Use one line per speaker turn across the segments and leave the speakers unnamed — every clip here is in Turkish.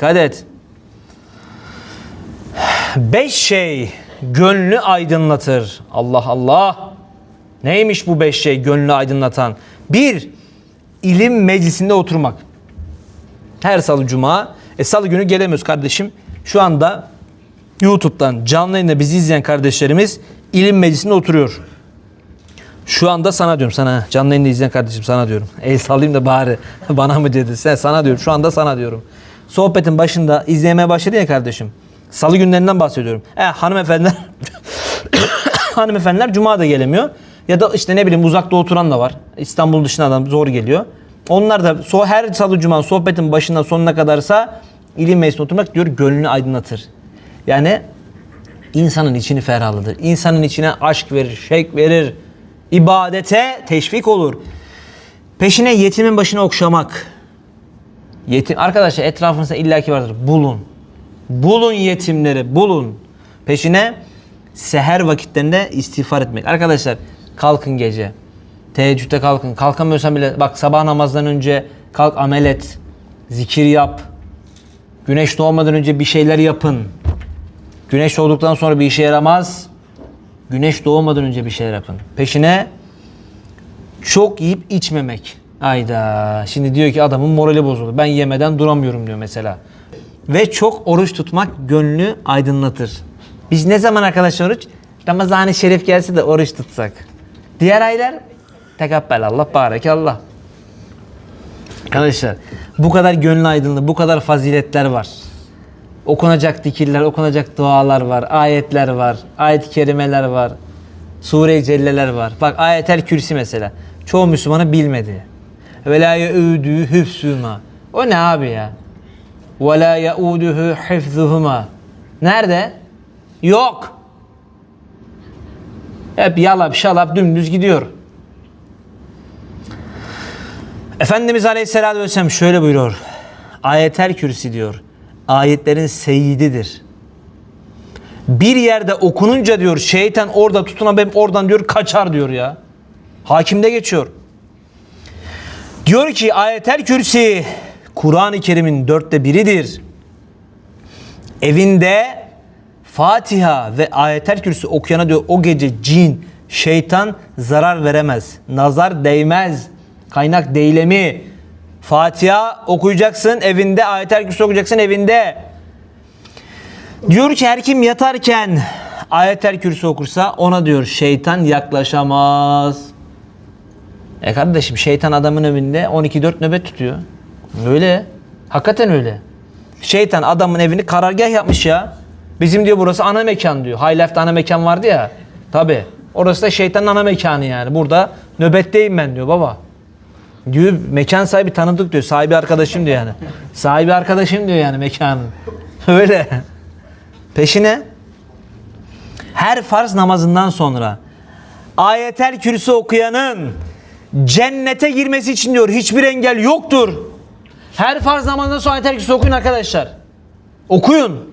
Dikkat et. Beş şey gönlü aydınlatır. Allah Allah. Neymiş bu beş şey gönlü aydınlatan? Bir, ilim meclisinde oturmak. Her salı cuma. E salı günü gelemiyoruz kardeşim. Şu anda YouTube'dan canlı yayında bizi izleyen kardeşlerimiz ilim meclisinde oturuyor. Şu anda sana diyorum sana canlı yayında izleyen kardeşim sana diyorum. El sallayayım da bari bana mı dedi? Sen sana diyorum. Şu anda sana diyorum. Sohbetin başında izlemeye başladı ya kardeşim. Salı günlerinden bahsediyorum. E hanımefendiler hanımefendiler cuma da gelemiyor. Ya da işte ne bileyim uzakta oturan da var. İstanbul dışına da zor geliyor. Onlar da so her salı cuma sohbetin başından sonuna kadarsa ilim meclisine oturmak diyor gönlünü aydınlatır. Yani insanın içini ferahlatır. İnsanın içine aşk verir, şevk verir. ibadete teşvik olur. Peşine yetimin başına okşamak. Yetim arkadaşlar etrafınızda illaki vardır. Bulun. Bulun yetimleri, bulun. Peşine seher vakitlerinde istiğfar etmek. Arkadaşlar kalkın gece. Teheccüde kalkın. Kalkamıyorsan bile bak sabah namazdan önce kalk amel et. Zikir yap. Güneş doğmadan önce bir şeyler yapın. Güneş doğduktan sonra bir işe yaramaz. Güneş doğmadan önce bir şeyler yapın. Peşine çok yiyip içmemek. Ayda. Şimdi diyor ki adamın morali bozuldu. Ben yemeden duramıyorum diyor mesela. Ve çok oruç tutmak gönlü aydınlatır. Biz ne zaman arkadaşlar oruç? Ramazan-ı Şerif gelse de oruç tutsak. Diğer aylar tekabbel Allah, barekallah. Arkadaşlar bu kadar gönlü aydınlığı, bu kadar faziletler var. Okunacak dikirler, okunacak dualar var, ayetler var, ayet-i kerimeler var, sure-i celleler var. Bak ayetel kürsi mesela. Çoğu Müslümanı bilmedi. Ve la yeudü hüfsüma. O ne abi ya? Ve la yeuduhu hifzuhuma. Nerede? Yok. Hep yalap şalap dümdüz gidiyor. Efendimiz Aleyhisselatü Vesselam şöyle buyuruyor. Ayetel Kürsi diyor. Ayetlerin seyididir. Bir yerde okununca diyor şeytan orada tutuna ben oradan diyor kaçar diyor ya. Hakimde geçiyor. Diyor ki ayetel kürsi Kur'an-ı Kerim'in dörtte biridir. Evinde Fatiha ve ayetel kürsü okuyana diyor o gece cin, şeytan zarar veremez. Nazar değmez. Kaynak değilemi. Fatiha okuyacaksın evinde, ayetel kürsü okuyacaksın evinde. Diyor ki her kim yatarken ayetel kürsü okursa ona diyor şeytan yaklaşamaz. E kardeşim şeytan adamın evinde 12-4 nöbet tutuyor. Öyle. Hakikaten öyle. Şeytan adamın evini karargah yapmış ya. Bizim diyor burası ana mekan diyor. High Life'da ana mekan vardı ya. Tabi. Orası da şeytanın ana mekanı yani. Burada nöbetteyim ben diyor baba. Diyor mekan sahibi tanıdık diyor. Sahibi arkadaşım diyor yani. Sahibi arkadaşım diyor yani mekanın. Öyle. Peşine her farz namazından sonra ayetel kürsü okuyanın cennete girmesi için diyor hiçbir engel yoktur. Her farz namazından sonra ayetel kürsü okuyun arkadaşlar. Okuyun.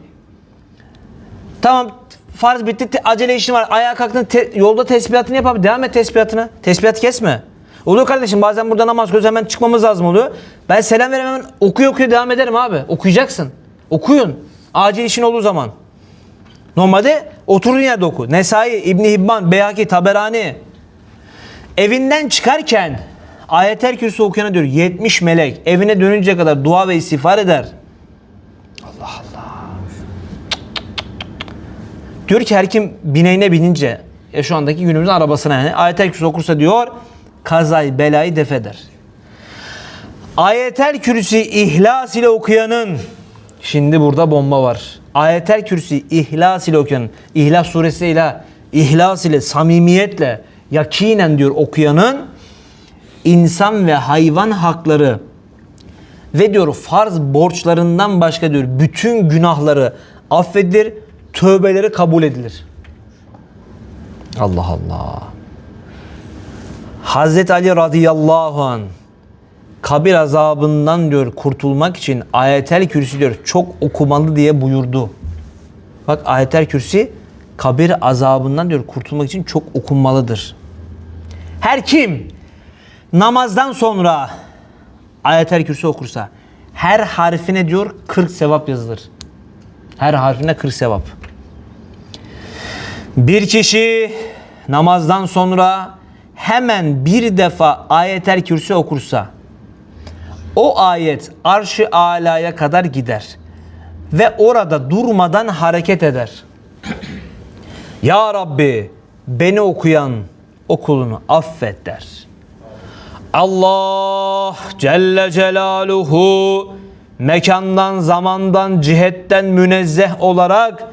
Tamam farz bitti acele işin var. Ayağa kalktın te- yolda tesbihatını yap abi. Devam et tesbihatına. Tesbihat kesme. Oluyor kardeşim bazen burada namaz kılıyoruz hemen çıkmamız lazım oluyor. Ben selam veremem hemen okuyor okuyor devam ederim abi. Okuyacaksın. Okuyun. Acil işin olduğu zaman. Normalde oturduğun yerde oku. Nesai, İbni Hibban, Beyhaki, Taberani. Evinden çıkarken ayetel kürsü okuyana diyor 70 melek evine dönünce kadar dua ve istiğfar eder. Diyor ki her kim bineğine binince ya şu andaki günümüzün arabasına yani ayetel kürsü okursa diyor kazayı belayı def eder. Ayetel kürsü ihlas ile okuyanın şimdi burada bomba var. Ayetel kürsü ihlas ile okuyanın İhlas suresiyle ihlas ile samimiyetle yakinen diyor okuyanın insan ve hayvan hakları ve diyor farz borçlarından başka diyor bütün günahları affedilir, tövbeleri kabul edilir. Allah Allah. Hazreti Ali radıyallahu an kabir azabından diyor kurtulmak için ayetel kürsü diyor çok okumalı diye buyurdu. Bak ayetel kürsü kabir azabından diyor kurtulmak için çok okunmalıdır. Her kim namazdan sonra ayetel kürsü okursa Her harfine diyor 40 sevap yazılır. Her harfine 40 sevap. Bir kişi namazdan sonra hemen bir defa ayetel kürsü okursa o ayet arş-ı alaya kadar gider ve orada durmadan hareket eder. Ya Rabbi beni okuyan okulunu affet der. Allah Celle Celaluhu mekandan, zamandan, cihetten münezzeh olarak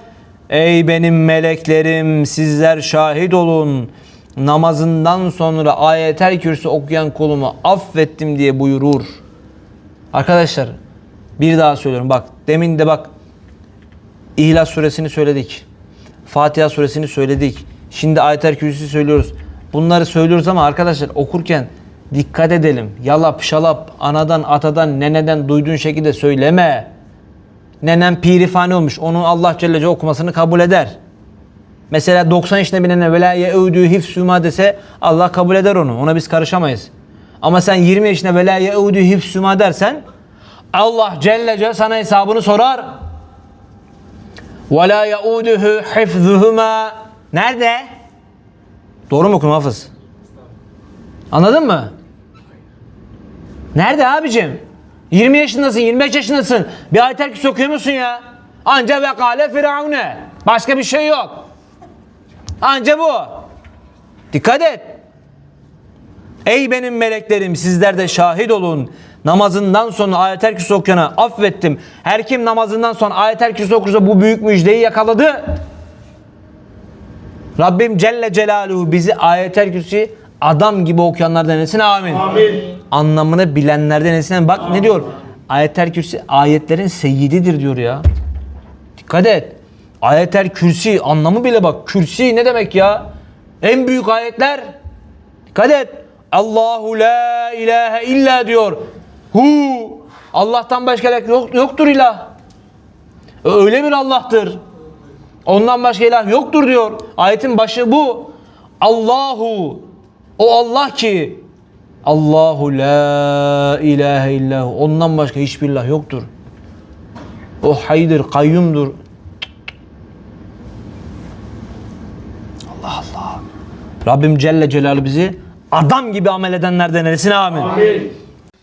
Ey benim meleklerim sizler şahit olun namazından sonra ayetel kürsü okuyan kulumu affettim diye buyurur. Arkadaşlar bir daha söylüyorum bak demin de bak İhlas suresini söyledik. Fatiha suresini söyledik. Şimdi ayetel kürsü söylüyoruz. Bunları söylüyoruz ama arkadaşlar okurken dikkat edelim. Yalap şalap anadan atadan neneden duyduğun şekilde söyleme. Nenem pirifane olmuş. Onu Allah Celle Celle okumasını kabul eder. Mesela 90 yaşında bir nene vela ye'udü hifsüma dese Allah kabul eder onu. Ona biz karışamayız. Ama sen 20 yaşında vela ye'udü hifsüma dersen Allah Celle Celle sana hesabını sorar. Ve la yauduhu hifzuhuma. Nerede? Doğru mu okudum Hafız? Anladın mı? Nerede abicim? 20 yaşındasın, 25 yaşındasın. Bir ayetel kürsü okuyor musun ya? Anca ve kale firavune. Başka bir şey yok. Anca bu. Dikkat et. Ey benim meleklerim sizler de şahit olun. Namazından sonra ayetel kürsü okuyana affettim. Her kim namazından sonra ayetel kürsü okursa bu büyük müjdeyi yakaladı. Rabbim Celle Celaluhu bizi ayetel kürsüyü adam gibi okuyanlardan etsin amin.
Amin.
Anlamını bilenlerden etsin. Bak ne diyor? Ayetel kürsü ayetlerin seyyididir diyor ya. Dikkat et. Ayetel kürsi anlamı bile bak. Kürsi ne demek ya? En büyük ayetler. Dikkat et. Allahu la ilahe illa diyor. Hu. Allah'tan başka yok, yoktur ilah. Öyle bir Allah'tır. Ondan başka ilah yoktur diyor. Ayetin başı bu. Allahu. O Allah ki Allahu la ilahe illahu. Ondan başka hiçbir ilah yoktur. O haydır, kayyumdur. Allah Allah. Rabbim Celle Celaluhu bizi adam gibi amel edenlerden eylesin amin.
Amin.